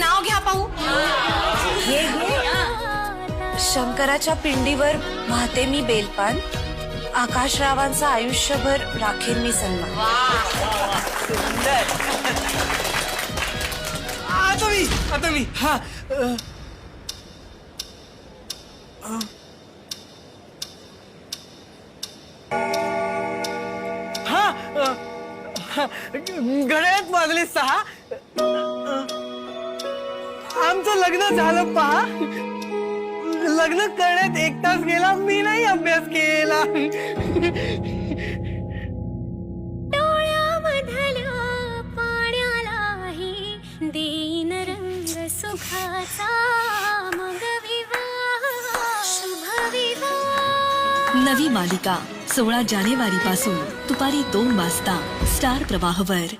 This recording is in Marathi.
नाव घ्या पाहू. शंकराच्या पिंडीवर वाहते मी बेलपान. आकाशरावांचा आयुष्यभर राखेन मी सन्मान. आता मी आता मी. हा वाजले सहा. आमचं लग्न झालं पहा लग्न करण्यात एक तास गेला मी नाही अभ्यास केला. डोळ्यामधल्या पाण्यालाही देईन रंग सुखाचा. मग विवाह शुभ विवाह. नवी मालिका सोळा जानेवारी पासून दुपारी दोन वाजता स्टार प्रवाहवर.